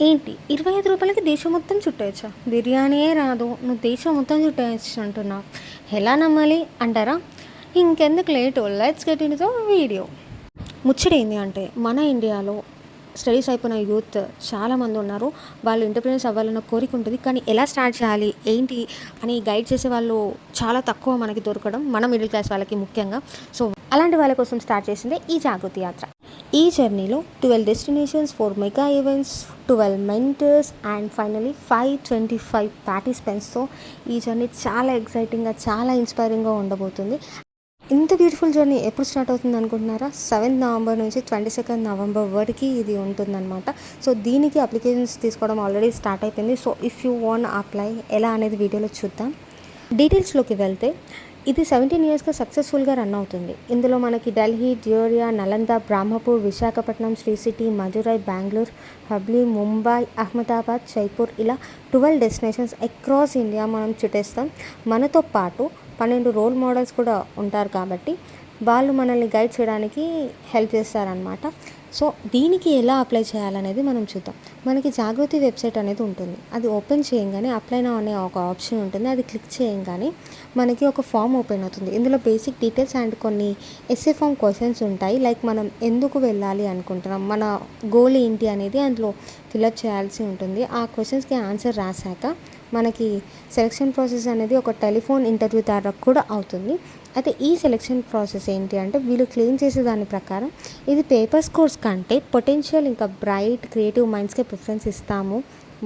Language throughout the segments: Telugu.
ఏంటి? ఇరవై ఐదు రూపాయలకి దేశం మొత్తం చుట్టేయచ్చా? బిర్యానీయే రాదు. నువ్వు దేశం మొత్తం చుట్టేయచ్చు అంటున్నావు ఎలా నమ్మాలి? అంటారా? ఇంకెందుకు late? Let's get in the video. ముచ్చటేంది అంటే మన ఇండియాలో స్టడీస్ అయిపోయిన యూత్ చాలామంది ఉన్నారు. వాళ్ళు ఎంటర్ప్రీనర్స్ అవ్వాలన్న కోరిక ఉంటుంది. కానీ ఎలా స్టార్ట్ చేయాలి? ఏంటి? అని గైడ్ చేసే వాళ్ళు చాలా తక్కువ మనకి దొరకడం మన మిడిల్ క్లాస్ వాళ్ళకి ముఖ్యంగా. సో అలాంటి వాళ్ళ కోసం స్టార్ట్ చేసిందే ఈ జాగృతి యాత్ర. ఈ జర్నీలో twelve destinations four mega events twelve mentors and finally five twenty five పార్టిసిపెంట్స్తో ఈ జర్నీ చాలా ఎక్సైటింగ్గా చాలా ఇన్స్పైరింగ్గా ఉండబోతుంది. ఇంత బ్యూటిఫుల్ జర్నీ ఎప్పుడు స్టార్ట్ అవుతుంది అనుకుంటున్నారా? సెవెంత్ నవంబర్ నుంచి ట్వంటీ సెకండ్ నవంబర్ వరకు ఇది ఉంటుందన్నమాట. సో దీనికి అప్లికేషన్స్ తీసుకోవడం ఆల్రెడీ స్టార్ట్ అయిపోయింది. So if you want apply ఎలా అనేది వీడియోలో చూద్దాం. డీటెయిల్స్లోకి వెళ్తే ఇది సెవెంటీన్ ఇయర్స్గా సక్సెస్ఫుల్గా రన్ అవుతుంది. ఇందులో మనకి ఢిల్లీ డ్యూరియా నలంద బ్రహ్మపూర్ విశాఖపట్నం శ్రీ సిటీ మదురై బెంగళూరు హబ్లీ ముంబై అహ్మదాబాద్ జైపూర్ ఇలా ట్వెల్వ్ డెస్టినేషన్స్ అక్రాస్ ఇండియా మనం చుట్టేస్తాం. మనతో పాటు పన్నెండు రోల్ మోడల్స్ కూడా ఉంటారు కాబట్టి వాళ్ళు మనల్ని గైడ్ చేయడానికి హెల్ప్ చేస్తారనమాట సో దీనికి ఎలా అప్లై చేయాలనేది మనం చూద్దాం. మనకి జాగృతి వెబ్సైట్ అనేది ఉంటుంది. అది ఓపెన్ చేయంగానే అప్లై నా అనే ఒక ఆప్షన్ ఉంటుంది. అది క్లిక్ చేయంగానే మనకి ఒక ఫామ్ ఓపెన్ అవుతుంది. ఇందులో బేసిక్ డీటెయిల్స్ అండ్ కొన్ని ఎస్ఏ ఫామ్ క్వశ్చన్స్ ఉంటాయి. లైక్ మనం ఎందుకు వెళ్ళాలి అనుకుంటున్నాం? మన గోల్ ఏంటి అనేది అందులో ఫిలప్ చేయాల్సి ఉంటుంది. ఆ క్వశ్చన్స్కి ఆన్సర్ రాశాక మనకి సెలక్షన్ ప్రాసెస్ అనేది ఒక టెలిఫోన్ ఇంటర్వ్యూ ద్వారా కూడా అవుతుంది. అయితే ఈ సెలక్షన్ ప్రాసెస్ ఏంటి అంటే వీళ్ళు క్లెయిమ్ చేసే దాని ప్రకారం ఇది పేపర్ కోర్స్ కంటే పొటెన్షియల్ ఇంకా బ్రైట్ క్రియేటివ్ మైండ్స్కే ప్రిఫరెన్స్ ఇస్తాము.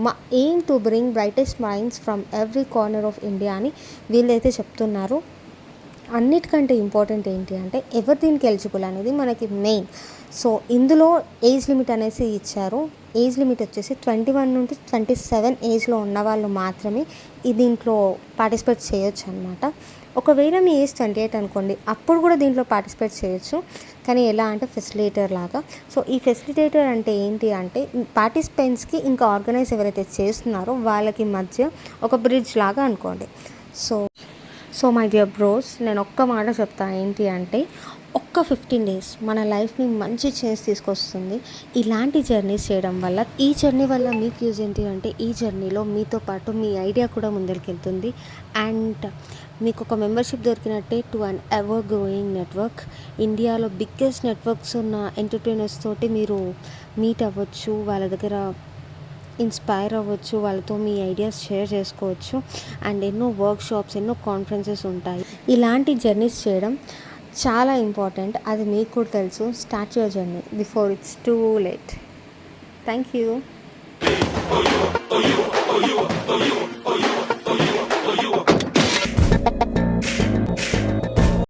మా aim to bring brightest minds from every corner of India అని వీళ్ళైతే చెప్తున్నారు. అన్నిటికంటే ఇంపార్టెంట్ ఏంటి అంటే ఎవరు దీనికి ఎలిజిబుల్ అనేది మనకి మెయిన్. సో ఇందులో ఏజ్ లిమిట్ అనేసి ఇచ్చారు. ఏజ్ లిమిట్ వచ్చేసి ట్వంటీ వన్ నుండి ట్వంటీ సెవెన్ ఏజ్లో ఉన్న వాళ్ళు మాత్రమే ఈ దీంట్లో పార్టిసిపేట్ చేయొచ్చు అనమాట ఒకవేళ మీ ఏజ్ ట్వంటీ ఎయిట్ అనుకోండి అప్పుడు కూడా దీంట్లో పార్టిసిపేట్ చేయొచ్చు. కానీ ఎలా అంటే ఫెసిలిటేటర్ లాగా. సో ఈ ఫెసిలిటేటర్ అంటే ఏంటి అంటే పార్టిసిపెంట్స్కి ఇంకా ఆర్గనైజ్ ఎవరైతే చేస్తున్నారో వాళ్ళకి మధ్య ఒక బ్రిడ్జ్ లాగా అనుకోండి. So so my dear bros నేను ఒక్క మాట చెప్తా. ఏంటి అంటే ఒక్క ఫిఫ్టీన్ డేస్ మన లైఫ్ని మంచి చేంజ్ తీసుకొస్తుంది ఇలాంటి జర్నీస్ చేయడం వల్ల. ఈ జర్నీ వల్ల మీకు యూజ్ ఏంటి అంటే ఈ జర్నీలో మీతో పాటు మీ ఐడియా కూడా ముందరికెళ్తుంది. అండ్ మీకు ఒక membership దొరికినట్టే to an ever growing network. ఇండియాలో బిగ్గెస్ట్ నెట్వర్క్స్ ఉన్న ఎంటర్ప్రీనర్స్ తోటి మీరు మీట్ అవ్వచ్చు. వాళ్ళ దగ్గర ఇన్స్పైర్ అవ్వచ్చు వాళ్ళతో మీ ఐడియాస్ షేర్ చేసుకోవచ్చు. అండ్ ఎన్నో వర్క్ షాప్స్ ఎన్నో కాన్ఫరెన్సెస్ ఉంటాయి. ఇలాంటి జర్నీస్ చేయడం చాలా ఇంపార్టెంట్. అది మీకు కూడా తెలుసు. Start your journey before it's too late. Thank you.